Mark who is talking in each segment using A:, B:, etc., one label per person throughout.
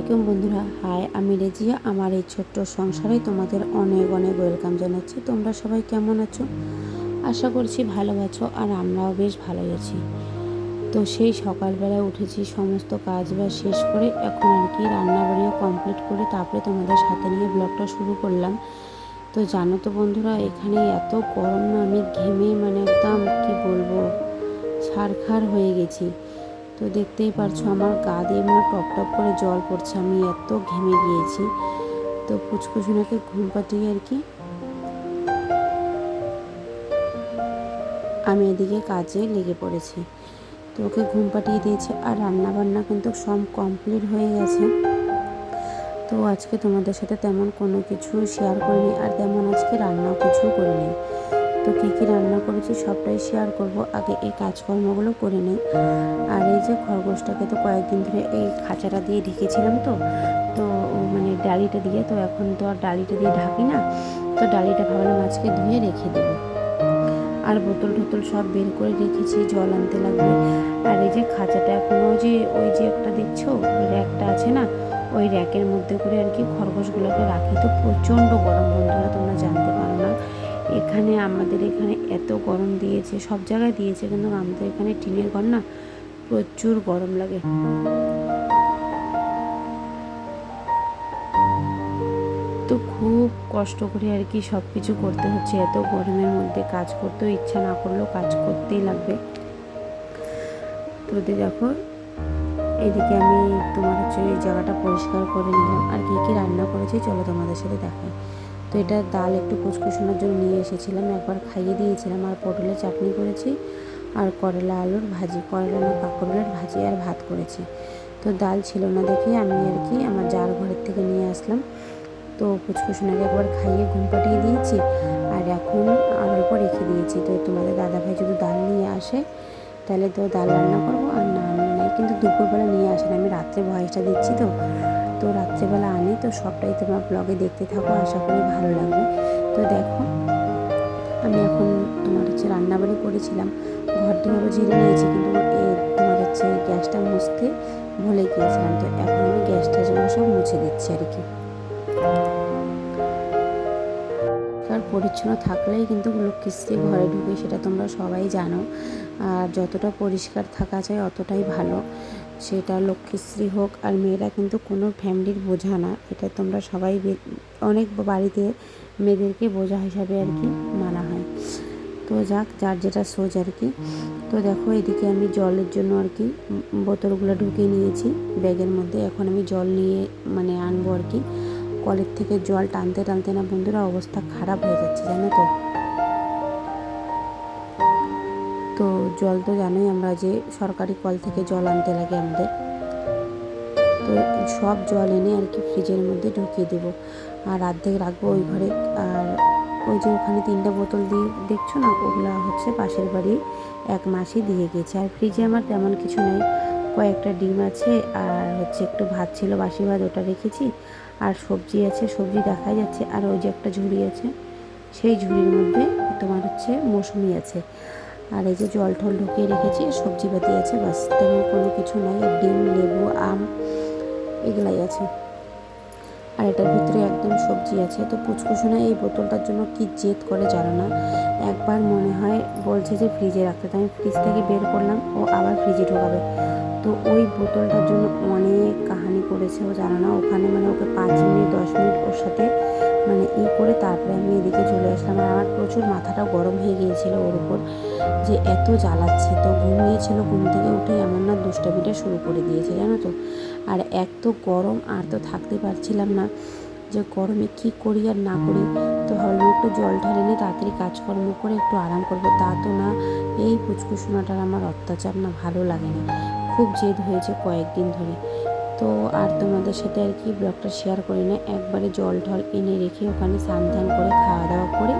A: আলাইকুম বন্ধুরা। হাই, আমি রেজিয়া। আমার এই ছোট্ট সংসারে তোমাদের অনেক অনেক ওয়েলকাম জানাচ্ছি। তোমরা সবাই কেমন আছো? আশা করছি ভালো আছো আর আমরাও বেশ ভালোই আছি। তো সেই সকালবেলায় উঠেছি, সমস্ত কাজ বাজ শেষ করে এখন আর কি রান্নাবাড়িও কমপ্লিট করে তারপরে তোমাদের সাথে নিয়ে ব্লগটা শুরু করলাম। তো জানো তো বন্ধুরা, এখানে এত গরম আমি ঘেমে মানে একদম কি বলব, ছারখার হয়ে গেছি। তো দেখতেই পারছ আমার গা দিয়ে মানে টপ টপ করে জল পড়ছে, আমি এত ঘেমে গিয়েছি। তো ফুচকুচুনাকে ঘুম পাঠিয়ে আর কি। আমি এদিকে কাজে লেগে পড়েছি। তো ওকে ঘুম পাঠিয়ে দিয়েছি আর রান্না বান্না কিন্তু সব কমপ্লিট হয়ে গেছে। তো আজকে তোমাদের সাথে তেমন কোনো কিছু শেয়ার করিনি আর তেমন আজকে রান্নাও কিছু করিনি। তো কী কী রান্না করেছি সবটাই শেয়ার করব। আগে এই কাজকর্মগুলো করে নিই। আর এই যে খরগোশটাকে তো কয়েকদিন ধরে এই খাঁচাটা দিয়ে ঢেকেছিলাম তো তো মানে ডালিটা দিয়ে, তো এখন তো আর ডালিটা দিয়ে ঢাকি না, তো ডালিটা ভাবলাম আজকে ধুয়ে রেখে দেবো। আর বোতল টোতল সব বের করে রেখেছি, জল আনতে লাগবে। আর এই যে খাঁচাটা এখনও যে ওই যে একটা দেখছ, র্যাকটা আছে না, ওই র্যাকের মধ্যে করে আর কি খরগোশগুলোকে রাখি। তো প্রচণ্ড গরম বন্ধুরা, তোমরা জানতে পারো না। এখানে আমাদের এখানে এত গরম দিয়েছে, সব জায়গায় দিয়েছে, কিন্তু আমাদের এখানে টিনের ঘর না প্রচুর গরম লাগে। তো খুব কষ্ট করে আর কি সব কিছু করতে হচ্ছে, এত গরমের মধ্যে কাজ করতেও ইচ্ছা না করলেও কাজ করতেই লাগবে। তো দেখো, এদিকে আমি তোমার হচ্ছে জায়গাটা পরিষ্কার করে নিলাম। আর কী কী রান্না করেছি, চলো তোমাদের সাথে দেখাই তো এটা ডাল একটু কুচকুচোনোর জন্য নিয়ে এসেছিলাম, একবার খাইয়ে দিয়েছিলাম আর পটলের চাটনি করেছি আর করলা আলুর ভাজি, করলা না কাঁকরোলের ভাজি আর ভাত করেছি। তো ডাল ছিল না দেখি আমি আর কি আমার জার ঘরের থেকে নিয়ে আসলাম। তো ফুচকুসোনাকে একবার খাইয়ে ঘুম পাঠিয়ে দিয়েছি আর এখন আর অল্প রেখে দিয়েছি। তো তোমাদের দাদাভাই যদি ডাল নিয়ে আসে, তাহলে তো ডাল রান্না করব আর না, আমি নাই কিন্তু দুপুরবেলা নিয়ে আসেন আমি রাত্রে ভয়েসটা দিচ্ছি তো। তো রাত্রেবেলা আনি, তো সবটাই তোমার ব্লগে দেখতে থাকো, আশা করি ভালো লাগবে। তো দেখো, আমি এখন তোমার হচ্ছে রান্নাবাড়ি করেছিলাম। ঘর দুয়ারও ঝেড়ে নিয়েছি, কিন্তু তোমার হচ্ছে গ্যাসটা মুছতে ভুলে গিয়েছিলাম। তো এখন আমি গ্যাসটা যেগুলো সব মুছে দিচ্ছি আর কি। পরিচ্ছন্ন থাকলেই কিন্তু লক্ষ্মীশ্রী ঘরে ঢুকে, সেটা তোমরা সবাই জানো। আর যতটা পরিষ্কার থাকা যায় অতটাই ভালো। সেটা লক্ষ্মীশ্রী হোক আর মেয়েরা কিন্তু কোনো ফ্যামিলির বোঝা না। এটা তোমরা সবাই অনেক বাড়িতে মেয়েদেরকে বোঝা হিসাবে আর কি মানা হয়। তো যাক, যার যেটা সোজ আর কি। তো দেখো, এদিকে আমি জলের জন্য আর কি বোতলগুলো ঢুকিয়ে নিয়েছি ব্যাগের মধ্যে। এখন আমি জল নিয়ে মানে আনব আর কি। কলের থেকে জল টানতে টানতে না বন্ধুরা অবস্থা খারাপ হয়ে যাচ্ছে, জানো তো? জল তো জানোই আমরা যে সরকারি কল থেকে জল আনতে লাগে আমাদের। তো সব জল এনে আর কি ফ্রিজের মধ্যে ঢুকিয়ে দেবো। আর অর্ধেক রাখব ওই ঘরে। আর ওই যে ওখানে তিনটা বোতল দিয়ে, দেখছ না? ওগুলো হচ্ছে পাশের বাড়ি এক মাসই দিয়ে গেছে। আর ফ্রিজে আমার তেমন কিছু নেই। কয়েকটা ডিম আছে আর হচ্ছে একটু ভাত ছিল, বাসি ভাত ওটা রেখেছি। আর সবজি আছে, সবজি দেখা যাচ্ছে। আর ওই যে একটা ঝুড়ি আছে, সেই ঝুড়ির মধ্যে তোমার হচ্ছে মৌসুমি আছে। আর এই যে জল টল ঢুকিয়ে রেখেছি, সবজি পাতি আছে, বাস তেমন কোনো কিছু নাই ডিম, লেবু, আম এগুলাই আছে। আর এটার ভিতরে একদম সবজি আছে। তো পুচকুসোনা এই বোতলটার জন্য কি জেদ করে জানো না? একবার মনে হয় বলছে যে ফ্রিজে রাখতে, তো আমি ফ্রিজ থেকে বের করলাম, ও আবার ফ্রিজে ঢোকাবে। তো ওই বোতলটার জন্য অনেক কাহানি করেছে ও, জানো না? ওখানে মানে ওকে পাঁচ মিনিট, দশ মিনিট ওর সাথে মানে ই করে তারপরে আমি এদিকে চলে আসলাম। আর প্রচুর মাথাটা গরম হয়ে গিয়েছিল ওর উপর। যে এত জ্বালাচ্ছে, তো ঘুমিয়েছিল ঘুম থেকে উঠে এমন না দুষ্টামিটা শুরু করে দিয়েছে, জানো তো? আর এক তো গরম, আর তো থাকতে পারছিলাম না। যে গরমে কি করি আর না করি, তো ভাবলাম একটু জল ঢালে নিয়ে তাড়াতাড়ি কাজকর্ম করে একটু আরাম করব। তা তো না, এই পুচকুসোনাটার আমার অত্যাচার না ভালো লাগে না। খুব জেদ হয়েছে কয়েকদিন ধরে। তো আর তোমাদের সাথে আর কি ব্লগটা শেয়ার করি না, একবারে জল ঢল এনে রেখে ওখানে স্নান ধান করে, খাওয়া দাওয়া করে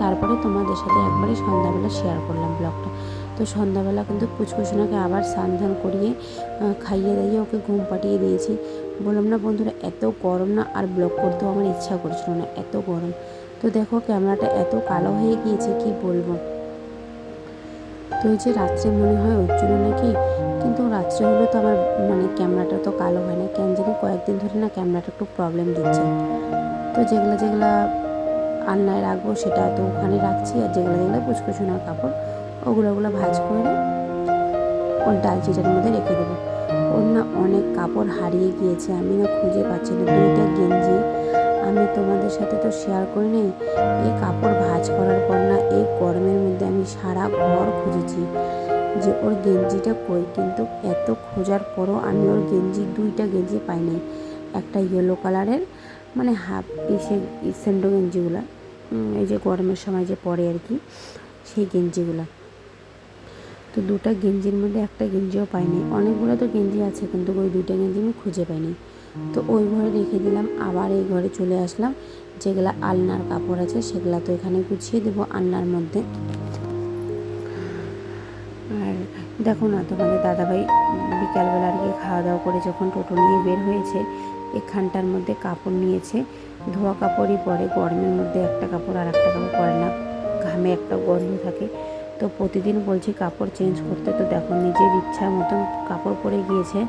A: তারপরে তোমাদের সাথে একবারে সন্ধ্যাবেলা শেয়ার করলাম ব্লগটা তো সন্ধ্যাবেলা কিন্তু পুচকুসোনাকে আবার স্নান ধান করিয়ে খাইয়ে দাইয়ে ওকে ঘুম পাঠিয়ে দিয়েছি। বললাম, না বন্ধুরা, এত গরম না, আর ব্লগ করতেও আমার ইচ্ছা করছিল না, এত গরম। তো দেখো ক্যামেরাটা এত কালো হয়ে গিয়েছে, কি বলব? তো যে রাত্রে মনে হয় ওর জন্য নাকি, কিন্তু রাত্রে হলে তো আমার মানে ক্যামেরাটা তো কালো হয় না, কেন জানি কয়েকদিন ধরে না ক্যামেরাটা একটু প্রবলেম দিচ্ছে। তো যেগুলো যেগুলো আলনায় রাখব, সেটা তো ওখানে রাখছি, আর যেগুলো যেগুলো পুচকুচুনার কাপড়, ওগুলো ওগুলো ভাজ করে ওর ডালচিটার মধ্যে রেখে দেবো। ওর না অনেক কাপড় হারিয়ে গিয়েছে, আমি না খুঁজে পাচ্ছি না। দুইটা গেঞ্জি আমি তোমাদের সাথে তো শেয়ার করি নেই। এই কাপড় ভাজ করার পর না এই গরমের মধ্যে আমি সারা ঘর খুঁজেছি যে ওর গেঞ্জিটা কই। কিন্তু এত খোঁজার পরও আমি ওর গেঞ্জি, দুইটা গেঞ্জি পাইনি একটা ইয়েলো কালারের মানে হাফ ইসে সেন্ডো গেঞ্জিগুলো এই যে গরমের সময় যে পরে আর কি, সেই গেঞ্জিগুলো। তো দুটো গেঞ্জির মধ্যে একটা গেঞ্জিও পাইনি। অনেকগুলো তো গেঞ্জি আছে, কিন্তু ওই দুটো গেঞ্জি আমি খুঁজে পাইনি। তো ওই ঘরে রেখে দিলাম, আবার এই ঘরে চলে আসলাম। যেগুলো আলনার কাপড় আছে, সেগুলো তো এখানে গুছিয়ে দেবো আলনার মধ্যে। আর দেখো না তোমাদের দাদাভাই বিকালবেলা আর কি খাওয়া দাওয়া করে যখন টোটো নিয়ে বের হয়েছে এখানটার মধ্যে কাপড় নিয়েছে। ধোয়া কাপড়ই পরে, গরমের মধ্যে একটা কাপড় আর একটা কাপড় পরে না। ঘামে একটা গন্ধ থাকে। তো প্রতিদিন বলছি, কাপড় চেঞ্জ করতে তো দেখো, নিজের ইচ্ছা মতন কাপড় পরে গিয়েছে।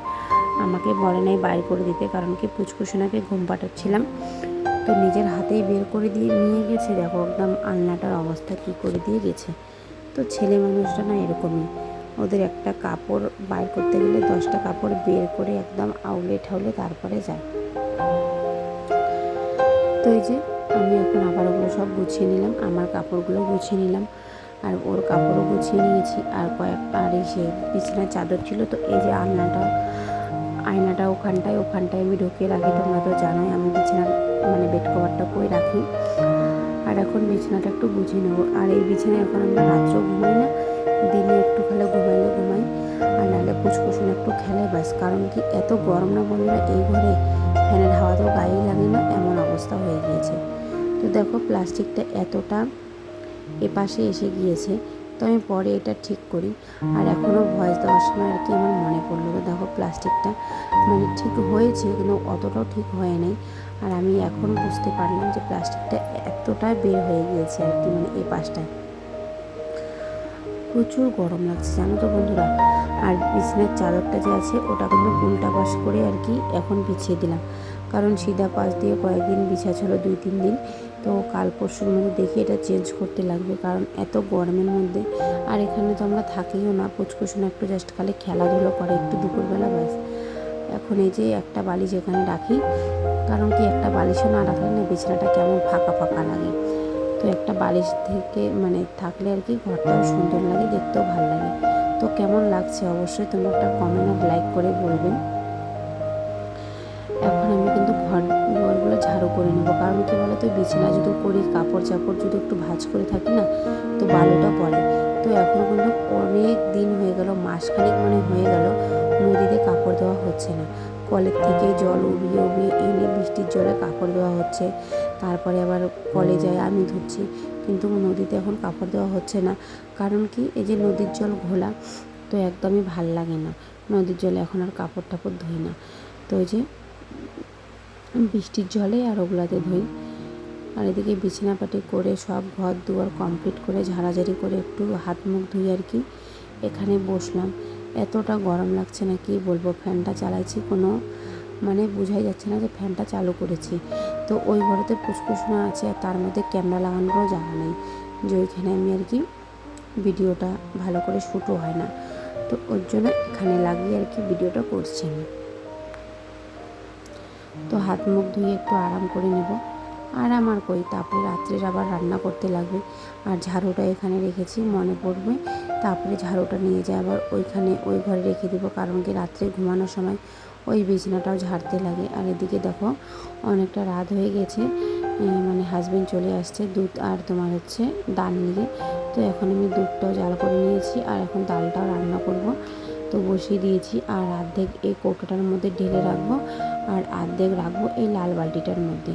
A: আমাকে বলে নাই বাইর করে দিতে, কারণ কি পুচকুসোনাকে ঘুম পাঠাচ্ছিলাম। তো নিজের হাতেই বের করে দিয়ে নিয়ে গেছে। দেখো একদম আলনাটার অবস্থা কী করে দিয়ে গেছে। তো ছেলে মানুষটা না এরকমই। ওদের একটা কাপড় বাইর করতে গেলে দশটা কাপড় বের করে একদম আউলেট হলে তারপরে যায়। তো এই যে আমি এখন আবার ওগুলো সব গুছিয়ে নিলাম, আমার কাপড়গুলো গুছিয়ে নিলাম আর ওর কাপড়ও গুছিয়ে নিয়েছি আর কয়েক, আর এই সে বিছানার চাদর ছিল তো এই যে আলনাটা আয়নাটা ওখানটায় ওখানটায় আমি ঢুকিয়ে রাখি, তোমরা তো জানোই আমি বিছানার মানে বেড কভারটা করে রাখি। আর এখন বিছানাটা একটু গুছিয়ে নেব। আর এই বিছানায় এখন আমরা রাত্রেও ঘুমাই না নাহলে একটু খেলে ব্যাস। কারণ কি এত গরম না বন্ধুরা, এই ঘরে ফ্যানের হাওয়া তো গায়েই লাগে না, এমন অবস্থা হয়ে গিয়েছে। তো দেখো প্লাস্টিকটা এতটা এপাশে এসে গিয়েছে, তো আমি পরে এটা ঠিক করি। আর এখনও ভয়েস দেওয়ার সময় আর কি আমার মনে পড়ল তো দেখো প্লাস্টিকটা মানে ঠিক হয়েছে, কিন্তু অতটাও ঠিক হয় নাই। আর আমি এখন বুঝতে পারলাম যে প্লাস্টিকটা এতটা বের হয়ে গিয়েছে আর কি মানে এই পাশটায় প্রচুর গরম লাগছে, জানো তো বন্ধুরা? আর বিছানার চাদরটা যে আছে, ওটা কিন্তু উল্টা পাশ করে আর কি এখন বিছিয়ে দিলাম। কারণ সিধা পাশ দিয়ে কয়েকদিন বিছা ছিল দুই, তিন দিন। তো কাল পরশুর মধ্যে দেখি এটা চেঞ্জ করতে লাগবে, কারণ এত গরমের মধ্যে। আর এখানে তো আমরা থাকিও না, পুচকুসুন একটু জাস্ট খালি খেলাধুলো করে, একটু দুপুরবেলা ব্যাস। এখন এই যে একটা বালিশ এখানে রাখি, কারণ কি একটা বালিশও না রাখলে না বিছানাটা কেমন ফাঁকা ফাঁকা লাগে। তো একটা বালিশ থেকে মানে থাকলে আর কি ঘরটাও সুন্দর লাগে, দেখতেও ভালো লাগে। তো কেমন লাগছে অবশ্যই তোমরা একটা কমেন্ট আর লাইক করে বলবেন। এখন আমি কিন্তু ঘর ঘরগুলো ঝাড়ু করে নেব, কারণ কি বলো তো বিছানা যদি করি, কাপড় চাপড় যদি একটু ভাজ করে থাকি না, তো বালুটা পড়ে। তো এখন কিন্তু অনেক দিন হয়ে গেল, মাসখানেক মানে হয়ে গেল, নদীতে কাপড় দেওয়া হচ্ছে না। কলের থেকে জল উবিয়ে উবিয়ে এনে বৃষ্টির জলে কাপড় দেওয়া হচ্ছে। তারপরে আবার কলে যায় আমি ধুচ্ছি কিন্তু নদীতে এখন কাপড় দেওয়া হচ্ছে না। কারণ কি এই যে নদীর জল ঘোলা তো একদমই ভালো লাগে না। নদীর জলে এখন আর কাপড় টাপড় ধুই না। তো ওই যে বৃষ্টির জলে আর ওগুলাতে ধুই। আর এদিকে বিছানাপাটি করে সব ঘর দুয়ার কমপ্লিট করে ঝাড়াঝাড়ি করে একটু হাত মুখ ধুই আর কি। এখানে বসলাম। এতটা গরম লাগছে না কি বলব ফ্যানটা চালাইছি কোনো মানে বোঝাই যাচ্ছে না যে ফ্যানটা চালু করেছি। তো ওই ঘরেতে পুষ্কুসনা আছে আর তার মধ্যে ক্যামেরা লাগানোরও জায়গা নেই যে ওইখানে আমি আর কি ভিডিওটা ভালো করে শ্যুটও হয় না। তো ওর জন্য এখানে লাগিয়ে আর কি ভিডিওটা করছি আমি। তো হাত মুখ ধুয়ে একটু আরাম করে নেব। আর কই, তারপরে রাত্রের আবার রান্না করতে লাগবে। আর ঝাড়ুটা এখানে রেখেছি, মনে পড়বে। তারপরে ঝাড়ুটা নিয়ে যায় আবার ওইখানে ওই ঘরে রেখে দেবো। কারণ কি রাত্রে ঘুমানোর সময় ওই বিছানাটাও ঝাড়তে লাগে। আর এদিকে দেখো, অনেকটা রাত হয়ে গেছে। মানে হাজব্যান্ড চলে আসছে, দুধ আর তোমার হচ্ছে ডাল নিয়ে। তো এখন আমি দুধটাও জাল করে নিয়েছি আর এখন ডালটাও রান্না করব। তো বসিয়ে দিয়েছি আর অর্ধেক এই কৌটোটার মধ্যে ঢেলে রাখব আর অর্ধেক রাখব এই লাল বালতিটার মধ্যে।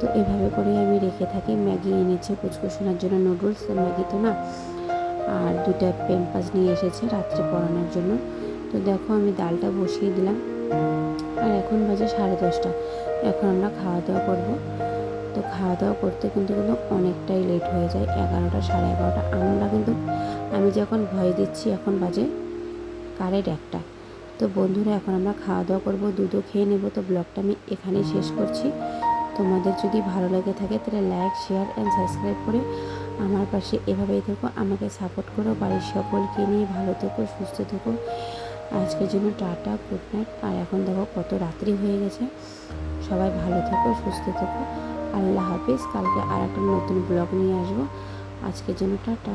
A: তো এভাবে করে আমি রেখে থাকি। ম্যাগি এনেছে কুচকুচনার জন্য নুডলস ম্যাগি তো না। আর দুটা পেম্পাস নিয়ে এসেছে রাত্রে পরানোর জন্য। তো দেখো আমি ডালটা বসিয়ে দিলাম। আর এখন বাজে সাড়ে দশটা। এখন আমরা খাওয়া দাওয়া করব। তো খাওয়া দাওয়া করতে কিন্তু কিন্তু অনেকটাই লেট হয়ে যায়, এগারোটা, সাড়ে এগারোটা। আমরা কিন্তু, আমি যখন ভয় দিচ্ছি, এখন বাজে কারেন্ট একটা। তো বন্ধুরা, এখন আমরা খাওয়া দাওয়া করব, দুধও খেয়ে নেব। তো ব্লগটা আমি এখানেই শেষ করছি। তোমাদের যদি ভালো লেগে থাকে, তাহলে লাইক শেয়ার অ্যান্ড সাবস্ক্রাইব করে আমার পাশে এভাবেই থেকো। আমাকে সাপোর্ট করো। বাড়ির সকলকে নিয়ে ভালো থেকো, সুস্থ থেকো। আজকের জন্য টাটা গুড নাইট আর এখন দেখো কত রাত্রি হয়ে গেছে। সবাই ভালো থেকো, সুস্থ থেকো। আল্লাহ হাফিজ। কালকে আর একটা নতুন ব্লগ নিয়ে আসব। আজকের জন্য টাটা।